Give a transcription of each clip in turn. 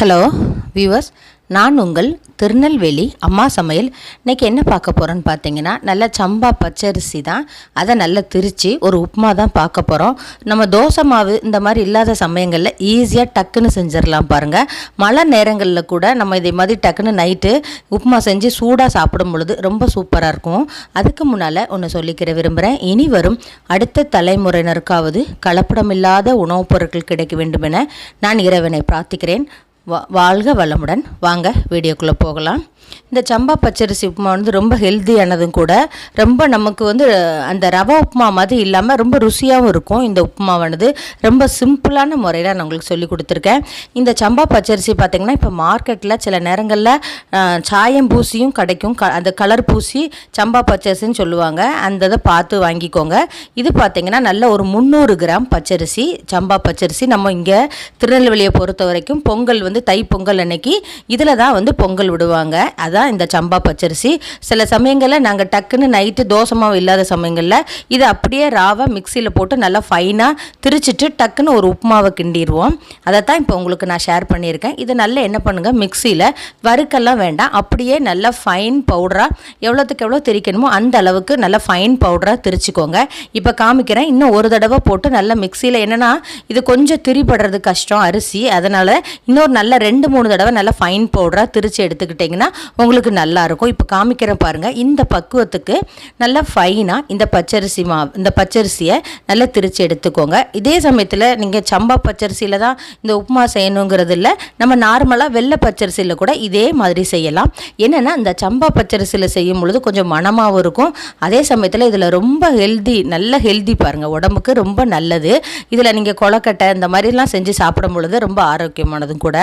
Hello viewers நான் உங்கள் திருநெல்வேலி அம்மா சமையல். இன்றைக்கி என்ன பார்க்க போகிறோன்னு பார்த்தீங்கன்னா நல்லா சம்பா பச்சரிசி தான். அதை நல்லா திரித்து ஒரு உப்புமா தான் பார்க்க போகிறோம் நம்ம தோசை மாவு இந்த மாதிரி இல்லாத சமயங்களில் ஈஸியாக டக்குன்னு செஞ்சிடலாம் பாருங்கள் மழை நேரங்களில் கூட நம்ம இதே மாதிரி டக்குன்னு நைட்டு உப்புமா செஞ்சு சூடாக சாப்பிடும் பொழுது ரொம்ப சூப்பராக இருக்கும். அதுக்கு முன்னால் ஒன்று சொல்லிக்கிற விரும்புகிறேன் இனி வரும் அடுத்த தலைமுறையினருக்காவது கலப்படமில்லாத உணவுப் பொருட்கள் கிடைக்க வேண்டுமென நான் இறைவனை பிரார்த்திக்கிறேன். வாழ்க வளமுடன். வாங்க வீடியோக்குள்ளே போகலாம். இந்த சம்பா பச்சரிசி உப்புமா வந்து ரொம்ப ஹெல்த்தியானதும் கூட ரொம்ப நமக்கு வந்து அந்த ரவா உப்புமா மாதிரி இல்லாமல் ரொம்ப ருசியாகவும் இருக்கும் இந்த உப்புமாவானது. ரொம்ப சிம்பிளான முறையில் நான் உங்களுக்கு சொல்லி கொடுத்துருக்கேன். இந்த சம்பா பச்சரிசி பார்த்திங்கன்னா இப்போ மார்க்கெட்டில் சில நேரங்களில் சாயம் பூசியும் கிடைக்கும். க அந்த கலர் பூசி சம்பா பச்சரிசின்னு சொல்லுவாங்க. அந்த இதை பார்த்து வாங்கிக்கோங்க. இது பார்த்திங்கன்னா நல்ல ஒரு முந்நூறு கிராம் பச்சரிசி சம்பா பச்சரிசி. நம்ம இங்கே திருநெல்வேலியை பொறுத்த வரைக்கும் பொங்கல் வந்து தை பொங்கல் அன்னைக்கு இதில் தான் வந்து பொங்கல் விடுவாங்க. அதான் இந்த சம்பா பச்சரிசி. சில சமயங்களில் நாங்கள் டக்குன்னு நைட்டு தோசை மாவு இல்லாத சமயங்களில் இதை அப்படியே ராவை மிக்சியில் போட்டு நல்லா ஃபைனாக திரிச்சிட்டு டக்குன்னு ஒரு உப்புமாவை கிண்டிடுவோம் அதை தான் இப்போ உங்களுக்கு நான் ஷேர் பண்ணியிருக்கேன். இதை நல்லா என்ன பண்ணுங்கள் மிக்சியில் வறுக்கெல்லாம் வேண்டாம். அப்படியே நல்லா ஃபைன் பவுடராக எவ்வளோத்துக்கு எவ்வளோ திரிக்கணுமோ அந்த அளவுக்கு நல்லா ஃபைன் பவுடராக திரிச்சிக்கோங்க. இப்போ காமிக்கிறேன். இன்னும் ஒரு தடவை போட்டு நல்லா மிக்சியில் என்னென்னா இது கொஞ்சம் திரிபடுறது கஷ்டம் அரிசி. அதனால் இன்னொரு நல்ல ரெண்டு மூணு தடவை நல்லா ஃபைன் பவுடராக திரிச்சு எடுத்துக்கிட்டிங்கன்னா உங்களுக்கு நல்லாயிருக்கும் இப்போ காமிக்கிறேன் பாருங்கள் இந்த பக்குவத்துக்கு நல்லா ஃபைனாக இந்த பச்சரிசி மா இந்த பச்சரிசியை நல்லா திரித்து எடுத்துக்கோங்க. இதே சமயத்தில் நீங்கள் சம்பா பச்சரிசியில் தான் இந்த உப்புமா செய்யணுங்கிறது இல்லை. நம்ம நார்மலாக வெள்ளை பச்சரிசியில் கூட இதே மாதிரி செய்யலாம். என்னென்னா இந்த சம்பா பச்சரிசியில் செய்யும் பொழுது கொஞ்சம் மனமாகவும் இருக்கும். அதே சமயத்தில் இதில் ரொம்ப ஹெல்தி நல்ல ஹெல்தி பாருங்கள் உடம்புக்கு ரொம்ப நல்லது. இதில் நீங்கள் கொலக்கட்டை இந்த மாதிரிலாம் செஞ்சு சாப்பிடும் பொழுது ரொம்ப ஆரோக்கியமானதும் கூட.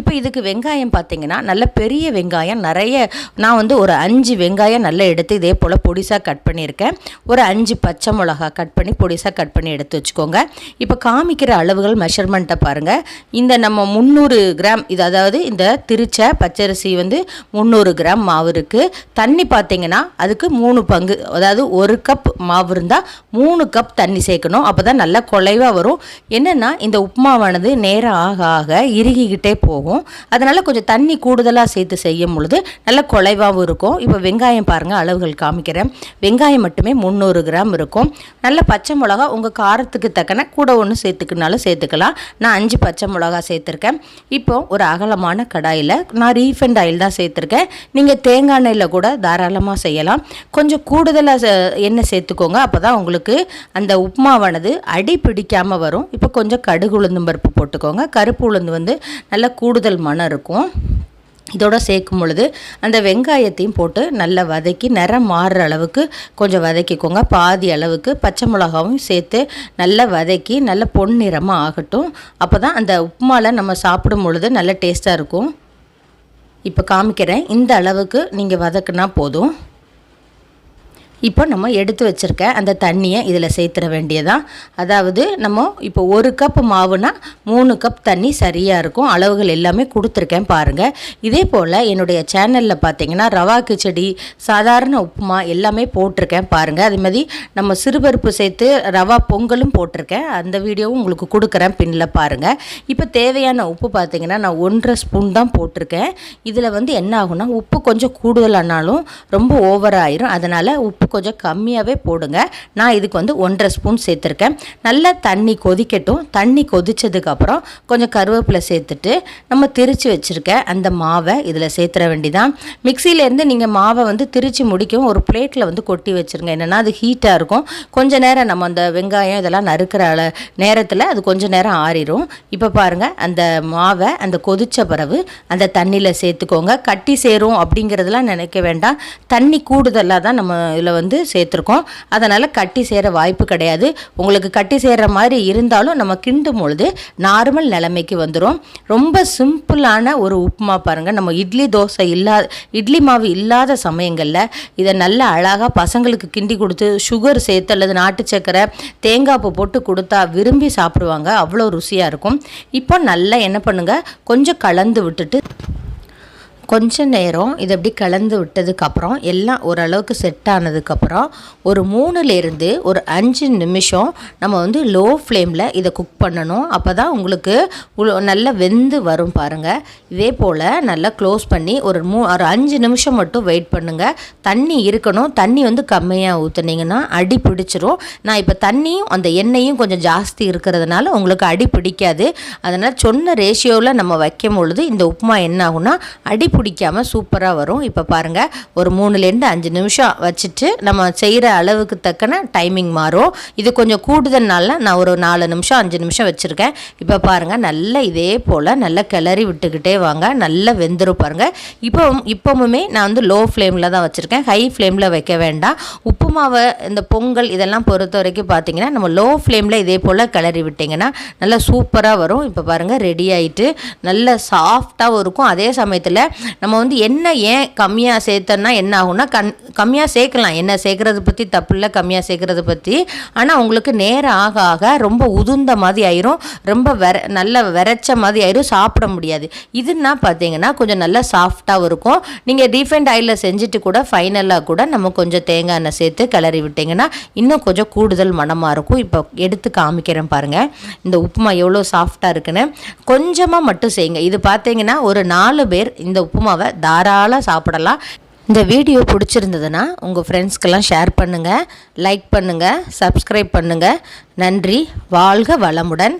இப்போ இதுக்கு வெங்காயம் பார்த்தீங்கன்னா நல்ல பெரிய வெங்காயம் நிறைய நான் வந்து ஒரு அஞ்சு வெங்காயம் நல்லா எடுத்து இதே போல் பொடிசாக கட் பண்ணியிருக்கேன். ஒரு அஞ்சு பச்சை மிளகா கட் பண்ணி பொடிசாக கட் பண்ணி எடுத்து வச்சுக்கோங்க. இப்போ காமிக்கிற அளவுகள் மெஷர்மெண்ட்டை பாருங்கள் இந்த நம்ம முந்நூறு கிராம் இது அதாவது இந்த திருச்ச பச்சரிசி வந்து முந்நூறு கிராம் மாவு இருக்குது தண்ணி பார்த்தீங்கன்னா அதுக்கு மூணு பங்கு அதாவது ஒரு கப் மாவு இருந்தால் மூணு கப் தண்ணி சேர்க்கணும். அப்போ தான் நல்லா குலைவாக வரும். என்னென்னா இந்த உப்புமாவானது நேரம் ஆக ஆக இறுகிக்கிட்டே போகும். அதனால் கொஞ்சம் தண்ணி கூடுதலாக சேர்த்து செய்யும் பொழுது நல்ல குலைவாகவும் இருக்கும். இப்போ வெங்காயம் பாருங்கள் அளவுகள் காமிக்கிறேன். வெங்காயம் மட்டுமே முந்நூறு கிராம் இருக்கும். நல்ல பச்சை மிளகா உங்கள் காரத்துக்கு தக்கன கூட ஒன்று சேர்த்துக்கினாலும் சேர்த்துக்கலாம். நான் அஞ்சு பச்சை மிளகா சேர்த்துருக்கேன். இப்போ ஒரு அகலமான கடாயில் நான் ரீஃபண்ட் ஆயில் தான் சேர்த்துருக்கேன். நீங்கள் தேங்காய் எண்ணெயில் கூட தாராளமாக செய்யலாம். கொஞ்சம் கூடுதலாக எண்ணெய் சேர்த்துக்கோங்க. அப்போ தான் உங்களுக்கு அந்த உப்புமாவானது அடி பிடிக்காமல் வரும். இப்போ கொஞ்சம் கடுகு உளுந்தும் பருப்பு போட்டுக்கோங்க. கருப்பு உளுந்து வந்து நல்ல கூடுதல் மனம் இருக்கும். இதோட சேர்க்கும் பொழுது அந்த வெங்காயத்தையும் போட்டு நல்லா வதக்கி நிறம் மாறுற அளவுக்கு கொஞ்சம் வதக்கிக்கோங்க. பாதி அளவுக்கு பச்சை மிளகாவும் சேர்த்து நல்லா வதக்கி நல்ல பொன்னிறமாக ஆகட்டும். அப்போ தான் அந்த உப்புமாவில் நம்ம சாப்பிடும் பொழுது நல்ல டேஸ்ட்டாக இருக்கும். இப்போ காமிக்கிறேன். இந்த அளவுக்கு நீங்கள் வதக்குனா போதும். இப்போ நம்ம எடுத்து வச்சுருக்க அந்த தண்ணியை இதில் சேர்த்துற வேண்டியதான் அதாவது நம்ம இப்போ ஒரு கப் மாவுனா மூணு கப் தண்ணி சரியாக இருக்கும். அளவுகள் எல்லாமே கொடுத்துருக்கேன் பாருங்கள் இதே போல் என்னுடைய சேனலில் பார்த்தீங்கன்னா ரவா கிச்சடி சாதாரண உப்புமா எல்லாமே போட்டிருக்கேன் பாருங்கள் அதே மாதிரி நம்ம சிறுபருப்பு சேர்த்து ரவா பொங்கலும் போட்டிருக்கேன். அந்த வீடியோவும் உங்களுக்கு கொடுக்குறேன் பின்னில் பாருங்கள் இப்போ தேவையான உப்பு பார்த்தீங்கன்னா நான் ஒன்றரை ஸ்பூன் தான் போட்டிருக்கேன். இதில் வந்து என்ன ஆகும்னா உப்பு கொஞ்சம் கூடுதலானாலும் ரொம்ப ஓவர் ஆயிரும். அதனால் உப்பு கொஞ்சம் கம்மியாகவே போடுங்க. நான் இதுக்கு வந்து ஒன்றரை ஸ்பூன் சேர்த்துருக்கேன். நல்லா தண்ணி கொதிக்கட்டும். தண்ணி கொதித்ததுக்கப்புறம் கொஞ்சம் கருவேப்பிலை சேர்த்துட்டு நம்ம திரித்து வச்சுருக்க அந்த மாவை இதில் சேர்த்துற வேண்டிதான். மிக்சியிலேருந்து நீங்கள் மாவை வந்து திரித்து முடிக்கவும் ஒரு பிளேட்டில் வந்து கொட்டி வச்சுருங்க. என்னென்னா அது ஹீட்டாக இருக்கும். கொஞ்சம் நேரம் நம்ம அந்த வெங்காயம் இதெல்லாம் நறுக்கிற அள நேரத்தில் அது கொஞ்சம் நேரம் ஆறிடும் இப்போ பாருங்கள் அந்த மாவை அந்த கொதித்த பிறகு அந்த தண்ணியில் சேர்த்துக்கோங்க. கட்டி சேரும் அப்படிங்கிறதெல்லாம் நினைக்க வேண்டாம். தண்ணி கூடுதலாக தான் நம்ம இதில் வந்து சேர்த்துருக்கோம். அதனால் கட்டி சேர வாய்ப்பு கிடையாது. உங்களுக்கு கட்டி சேர்கிற மாதிரி இருந்தாலும் நம்ம கிண்டும் பொழுது நார்மல் நிலைமைக்கு வந்துடும் ரொம்ப சிம்பிளான ஒரு உப்புமா பாருங்கள் நம்ம இட்லி தோசை இல்லாத இட்லி மாவு இல்லாத சமயங்களில் இதை நல்லா அழகாக பசங்களுக்கு கிண்டி கொடுத்து சுகர் சேர்த்து அல்லது நாட்டு சக்கரை தேங்காய் பூ போட்டு கொடுத்தா விரும்பி சாப்பிடுவாங்க. அவ்வளோ ருசியாக இருக்கும். இப்போ நல்லா என்ன பண்ணுங்கள் கொஞ்சம் கலந்து விட்டுட்டு கொஞ்ச நேரம் இதை அப்படி கலந்து விட்டதுக்கப்புறம் எல்லாம் ஓரளவுக்கு செட் ஆனதுக்கப்புறம் ஒரு மூணுலேருந்து ஒரு அஞ்சு நிமிஷம் நம்ம வந்து லோ ஃப்ளேமில் இதை குக் பண்ணணும். அப்போ தான் உங்களுக்கு நல்லா வெந்து வரும் பாருங்கள் இதே போல் நல்லா க்ளோஸ் பண்ணி ஒரு மூ ஒரு அஞ்சு நிமிஷம் மட்டும் வெயிட் பண்ணுங்கள் தண்ணி இருக்கணும். தண்ணி வந்து கம்மியாக ஊற்றுனீங்கன்னா அடி பிடிச்சிரும். நான் இப்போ தண்ணியும் அந்த எண்ணெயும் கொஞ்சம் ஜாஸ்தி இருக்கிறதுனால உங்களுக்கு அடி பிடிக்காது. அதனால் சொன்ன ரேஷியோவில் நம்ம வைக்கும் பொழுது இந்த உப்புமா என்ன ஆகும்னா அடி பிடிக்காம சூப்பராக வரும். இப்போ பாருங்கள் ஒரு மூணுலேருந்து அஞ்சு நிமிஷம் வச்சுட்டு நம்ம செய்கிற அளவுக்கு தக்கன டைமிங் மாறும். இது கொஞ்சம் கூடுதல்னால நான் ஒரு நாலு நிமிஷம் அஞ்சு நிமிஷம் வச்சுருக்கேன். இப்போ பாருங்கள் நல்லா இதே போல் நல்லா கிளறி விட்டுக்கிட்டே வாங்க. நல்லா வெந்துரும் பாருங்கள் இப்போ இப்போவுமே நான் வந்து லோ ஃப்ளேமில் தான் வச்சுருக்கேன். ஹை ஃப்ளேமில் வைக்க வேண்டாம். உப்புமாவை இந்த பொங்கல் இதெல்லாம் பொறுத்த வரைக்கும் பார்த்தீங்கன்னா நம்ம லோ ஃப்ளேமில் இதே போல் கிளறி விட்டிங்கன்னா நல்லா சூப்பராக வரும். இப்போ பாருங்கள் ரெடி ஆகிட்டு நல்ல சாஃப்டாகவும் இருக்கும். அதே சமயத்தில் நம்ம வந்து என்ன ஏன் கம்மியாக சேர்த்தோன்னா என்ன ஆகும்னா கண் கம்மியாக சேர்க்கலாம். எண்ணெய் சேர்க்குறது பற்றி தப்பு இல்லை கம்மியாக சேர்க்குறது பற்றி ஆனால் உங்களுக்கு நேரம் ஆக ஆக ரொம்ப உதுந்த மாதிரி ஆயிரும். ரொம்ப வெற நல்ல விரைச்ச மாதிரி ஆயிரும். சாப்பிட முடியாது. இதுன்னா பார்த்தீங்கன்னா கொஞ்சம் நல்லா சாஃப்டாகவும் இருக்கும். நீங்கள் ரீஃபைண்ட் ஆயிலில் செஞ்சுட்டு கூட ஃபைனலாக கூட நம்ம கொஞ்சம் தேங்காய் எண்ணெய் சேர்த்து கிளறி விட்டிங்கன்னா இன்னும் கொஞ்சம் கூடுதல் மணமாக இருக்கும். இப்போ எடுத்து காமிக்கிறேன் பாருங்கள் இந்த உப்புமா எவ்வளோ சாஃப்டாக இருக்குன்னு. கொஞ்சமாக மட்டும் செய்யுங்க. இது பார்த்தீங்கன்னா ஒரு நாலு பேர் இந்த உப்புமாவை தாராளம் சாப்பிடலாம். இந்த வீடியோ பிடிச்சிருந்ததுன்னா உங்கள் ஃப்ரெண்ட்ஸ்க்கெல்லாம் ஷேர் பண்ணுங்கள் லைக் பண்ணுங்கள் சப்ஸ்கிரைப் பண்ணுங்கள் நன்றி வாழ்க வளமுடன்.